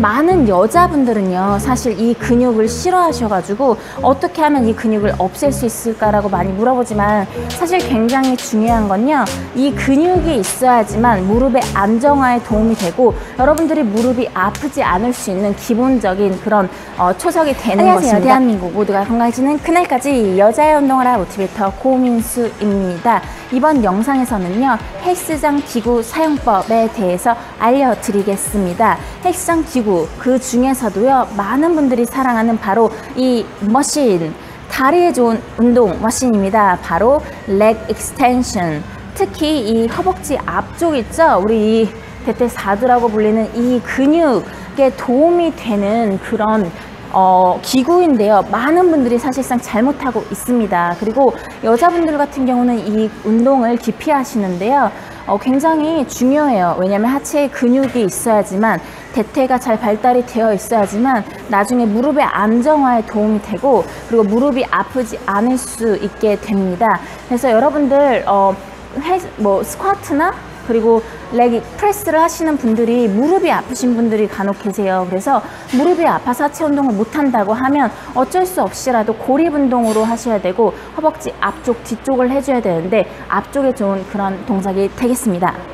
많은 여자분들은요 사실 이 근육을 싫어하셔가지고 어떻게 하면 이 근육을 없앨 수 있을까라고 많이 물어보지만 사실 굉장히 중요한 건요 이 근육이 있어야지만 무릎의 안정화에 도움이 되고 여러분들이 무릎이 아프지 않을 수 있는 기본적인 그런 어, 초석이 되는 안녕하세요. 것입니다 대한민국 모두가 건강해지는 그날까지 여자의 운동하라 모티베이터 고민수입니다 이번 영상에서는요 헬스장 기구 사용법에 대해서 알려드리겠습니다 헬스장 기구 기구 그 중에서도요 많은 분들이 사랑하는 바로 이 머신 다리에 좋은 운동 머신입니다 바로 leg extension 특히 이 허벅지 앞쪽 있죠 우리 이 대퇴사두라고 불리는 이 근육에 도움이 되는 그런 어, 기구인데요. 많은 분들이 사실상 잘못하고 있습니다. 그리고 여자분들 같은 경우는 이 운동을 기피 하시는데요. 어, 굉장히 중요해요. 왜냐하면 하체에 근육이 있어야지만 대퇴가 잘 발달이 되어 있어야지만 나중에 무릎의 안정화에 도움이 되고 그리고 무릎이 아프지 않을 수 있게 됩니다. 그래서 여러분들 어, 헬, 뭐 스쿼트나 그리고 레기 프레스를 하시는 분들이 무릎이 아프신 분들이 간혹 계세요. 그래서 무릎이 아파서 하체 운동을 못 한다고 하면 어쩔 수 없이라도 고립 운동으로 하셔야 되고 허벅지 앞쪽 뒤쪽을 해줘야 되는데 앞쪽에 좋은 그런 동작이 되겠습니다.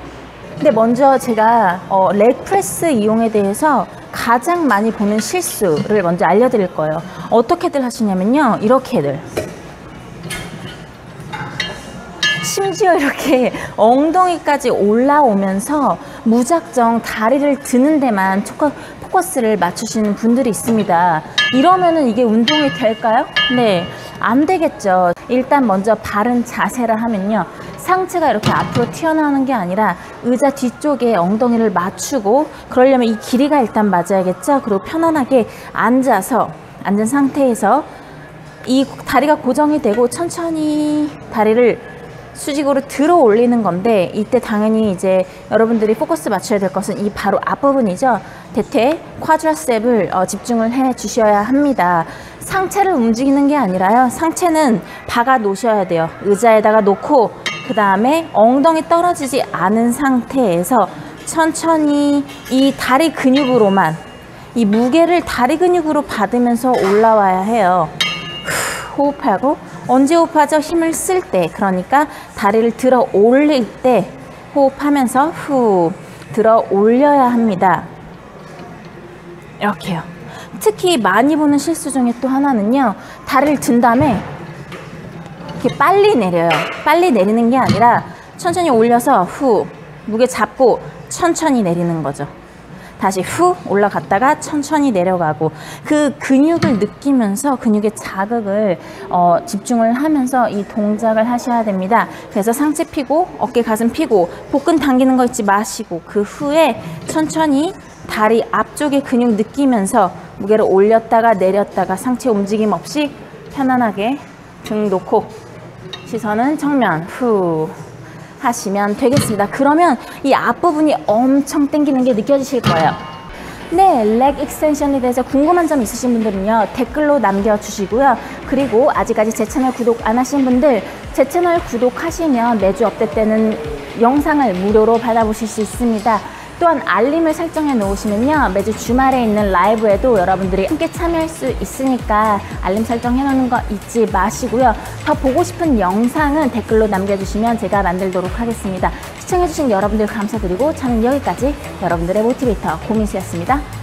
근데 먼저 제가 어, 렉 프레스 이용에 대해서 가장 많이 보는 실수를 먼저 알려드릴 거예요. 어떻게들 하시냐면요. 이렇게들. 심지어 이렇게 엉덩이까지 올라오면서 무작정 다리를 드는 데만 포커스를 맞추시는 분들이 있습니다. 이러면은 이게 운동이 될까요? 네, 안 되겠죠. 일단 먼저 바른 자세를 하면요. 상체가 이렇게 앞으로 튀어나오는 게 아니라 의자 뒤쪽에 엉덩이를 맞추고 그러려면 이 길이가 일단 맞아야겠죠. 그리고 편안하게 앉아서 앉은 상태에서 이 다리가 고정이 되고 천천히 다리를 수직으로 들어 올리는 건데 이때 당연히 이제 여러분들이 포커스 맞춰야 될 것은 이 바로 앞부분이죠. 대퇴 쿼드라셉을 어, 집중을 해 주셔야 합니다. 상체를 움직이는 게 아니라요. 상체는 박아 놓으셔야 돼요. 의자에다가 놓고 그 다음에 엉덩이 떨어지지 않은 상태에서 천천히 이 다리 근육으로만 이 무게를 다리 근육으로 받으면서 올라와야 해요. 호흡하고 언제 호흡하죠? 힘을 쓸 때 그러니까 다리를 들어 올릴 때 호흡하면서 후 들어 올려야 합니다. 이렇게요. 특히 많이 보는 실수 중에 또 하나는요. 다리를 든 다음에 이렇게 빨리 내려요. 빨리 내리는 게 아니라 천천히 올려서 후 무게 잡고 천천히 내리는 거죠. 다시 후 올라갔다가 천천히 내려가고 그 근육을 느끼면서 근육의 자극을 어, 집중을 하면서 이 동작을 하셔야 됩니다. 그래서 상체 피고 어깨 가슴 피고 복근 당기는 거 잊지 마시고 그 후에 천천히 다리 앞쪽의 근육 느끼면서 무게를 올렸다가 내렸다가 상체 움직임 없이 편안하게 등 놓고 시선은 정면 후 하시면 되겠습니다. 그러면 이 앞부분이 엄청 당기는 게 느껴지실 거예요. 네, 렉 익스텐션에 대해서 궁금한 점 있으신 분들은요 댓글로 남겨주시고요 그리고 아직까지 제 채널 구독 안 하신 분들 제 채널 구독하시면 매주 업데이트 되는 영상을 무료로 받아보실 수 있습니다 또한 알림을 설정해 놓으시면요. 매주 주말에 있는 라이브에도 여러분들이 함께 참여할 수 있으니까 알림 설정해 놓는 거 잊지 마시고요. 더 보고 싶은 영상은 댓글로 남겨주시면 제가 만들도록 하겠습니다. 시청해주신 여러분들 감사드리고 저는 여기까지 여러분들의 모티베이터 고민수였습니다